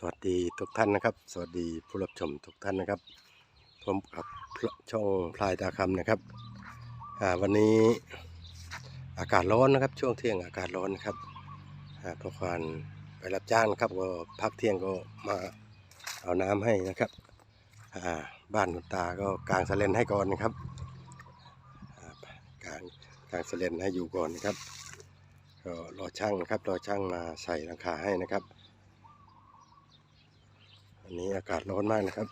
สวัสดีทุกท่านนะครับ สวัสดีผู้รับชมทุกท่านนะครับผมกับช่องพลายตาคำนะครับวันนี้อากาศร้อนนะครับ ช่วงเที่ยงอากาศร้อนนะครับพวกควานไปรับจ้างนครับก็พักเที่ยงก็มาเอาน้ำให้นะครับบ้านคุณตาก็กางสะเลนให้ก่อนนะครับอ่ากางกางสะเลนให้อยู่ก่อนนะครับก็รอช่างนะครับรอช่างมาใส่หลังคาให้นะครับ วันนี้อากาศร้อนมากนะครับ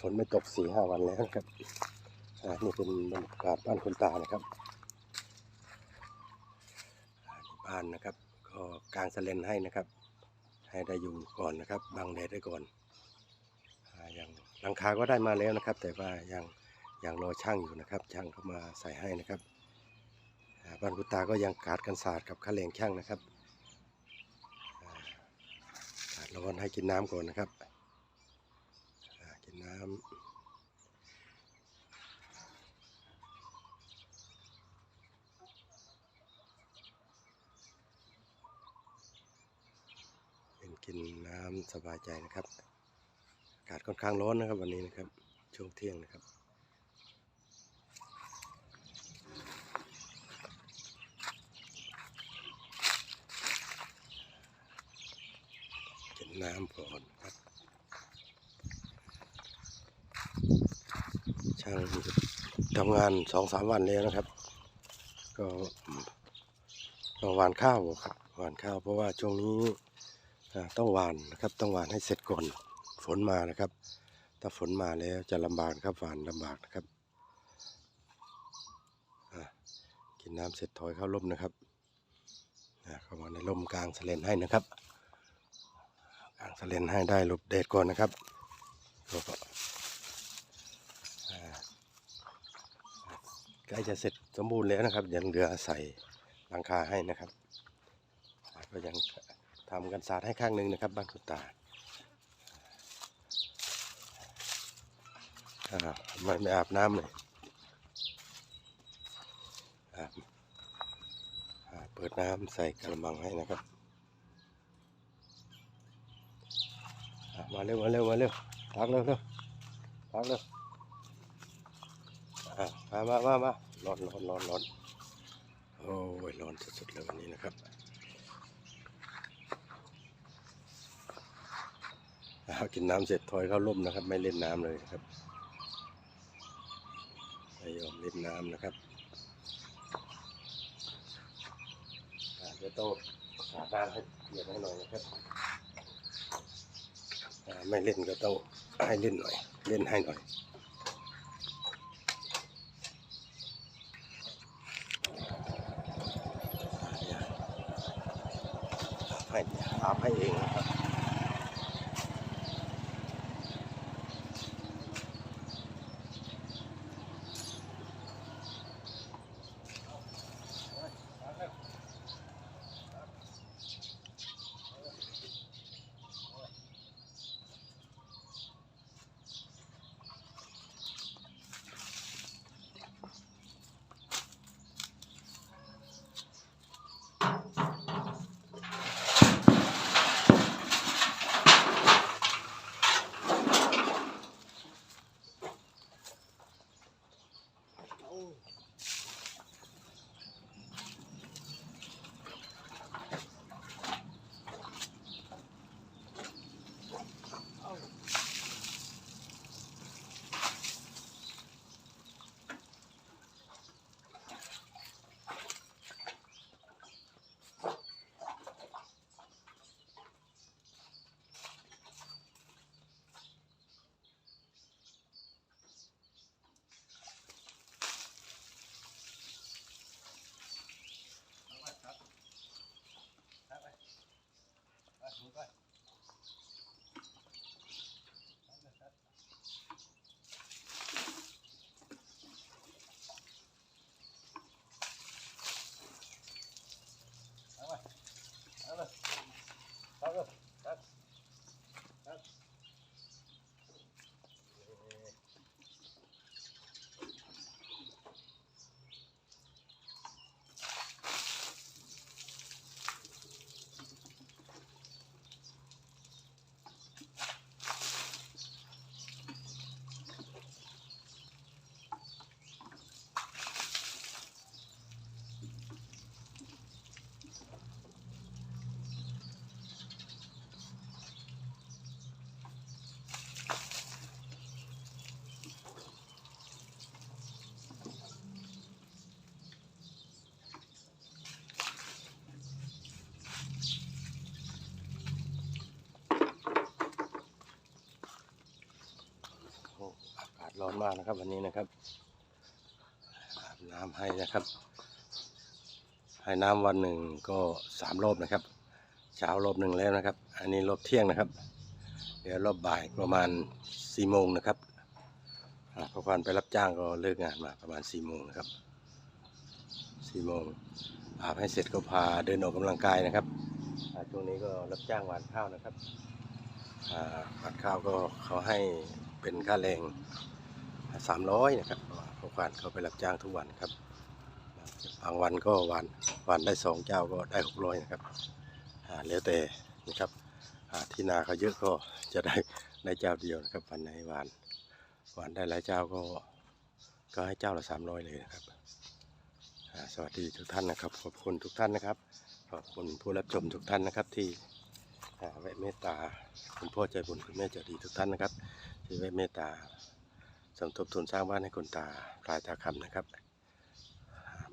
ฝนไม่ตกสี่ห้าวันแล้วนะครับอ่านี่เป็นบรรยากาศบ้านคุณตานะครับอ่าบ้านนะครับ ก็กางสเลนให้นะครับ ให้ได้อยู่ก่อนนะครับบังแดดได้ก่อนอ่าย่างหลังคาก็ได้มาแล้วนะครับ แต่ว่ายังยังรอช่างอยู่นะครับ ช่างเข้ามาใส่ให้นะครับอ่าบ้านคุณตาก็ยังขาดกันศาสตร์กับค่าแรงช่างนะครับ ร้อนให้กินน้ำก่อนนะครับกินน้ำเป็นกินน้ำสบายใจนะครับ อากาศค่อนข้างร้อนนะครับวันนี้นะครับ ช่วงเที่ยงนะครับ น้ำก่อนครับ ช่างทำงานสองสามวันแล้วนะครับ ก็หวานข้าวครับหวานข้าวเพราะว่าช่วงนี้ต้องหวานนะครับ ต้องหวานให้เสร็จก่อนฝนมานะครับ ถ้าฝนมาแล้วจะลำบากครับหวานลำบากนะครับกินน้ำเสร็จถอยเข้าร่มนะครับเข้ามาในร่มกลางสเลนให้นะครับ สเลนให้ได้หลบแดดก่อนนะครับแล้วก็ใกล้จะเสร็จสมบูรณ์แล้วนะครับ ยังเหลือใส่หลังคาให้นะครับ ก็ยังทำกันสาดให้ข้างหนึ่งนะครับ บ้านคุณตาอ่าไม่ไม่อาบน้ำเลยเปิดน้ำใส่กระมังให้นะครับ อะ มาเร็วมาเร็วมาเร็วพักเร็วเร็วพักเร็วมามามามาร้อนร้อนร้อนร้อนโอ้ยร้อนสุดๆเลยวันนี้นะครับกินน้ำเสร็จถอยเข้าร่มนะครับ ไม่เล่นน้ำเลยครับไม่ยอมเล่นน้ำนะครับอาจจะต้องหาน้ำให้เปียกให้หน่อยนะครับ ไม่เล่นก็ต้องให้เล่นหน่อย เล่นให้หน่อยให้อาให้เองนะครับ ร้อนมากนะครับวันนี้นะครับอาบน้ำให้นะครับ ให้น้ำวันหนึ่งก็สามรอบนะครับ เช้ารอบหนึ่งแล้วนะครับ อันนี้รอบเที่ยงนะครับ เดี๋ยวรอบบ่ายประมาณสี่โมงนะครับพอควานไปรับจ้างก็เลิกงานมาประมาณสี่โมงนะครับสี่โมงอาบให้เสร็จก็พาเดินออกกำลังกายนะครับช่วงนี้ก็รับจ้างหวานข้าวนะครับหวานข้าวก็เขาให้เป็นค่าแรง สามร้อยนะครับเพราะว่าพอควานเขาไปรับจ้างทุกวันครับบางวันก็วานวานได้สองเจ้าก็ได้หกร้อยนะครับแล้วแต่นะครับที่นาเขาเยอะก็จะได้ได้เจ้าเดียวนะครับวันไหนวานวานได้หลายเจ้าก็ก็ให้เจ้าละสามร้อยเลยนะครับสวัสดีทุกท่านนะครับ ขอบคุณทุกท่านนะครับ ขอบคุณผู้รับชมทุกท่านนะครับที่แวะเมตตาคุณพ่อใจบุญคุณแม่ใจดีทุกท่านนะครับที่แวะเมตตา สมทบทุนสร้างบ้านให้คุณตาปลายตาคำนะครับ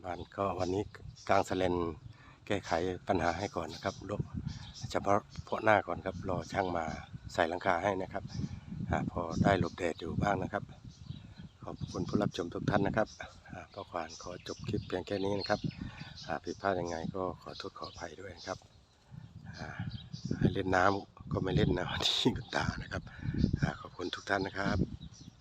บ้านก็วันนี้กลางสเลนแก้ไขปัญหาให้ก่อนนะครับลบเฉพาะเพาะหน้าก่อนครับรอช่างมาใส่หลังคาให้นะครับอพอได้หลบแดดอยู่บ้างนะครับ ขอบคุณผู้รับชมทุกท่านนะครับอ่าพ่อควานขอจบคลิปเพียงแค่นี้นะครับผิดพลาดยังไงก็ขอโทษขออภัยด้วยนะครับเล่นน้ำก็ไม่เล่นนะที่คุณตานะครับขอบคุณทุกท่านนะครับ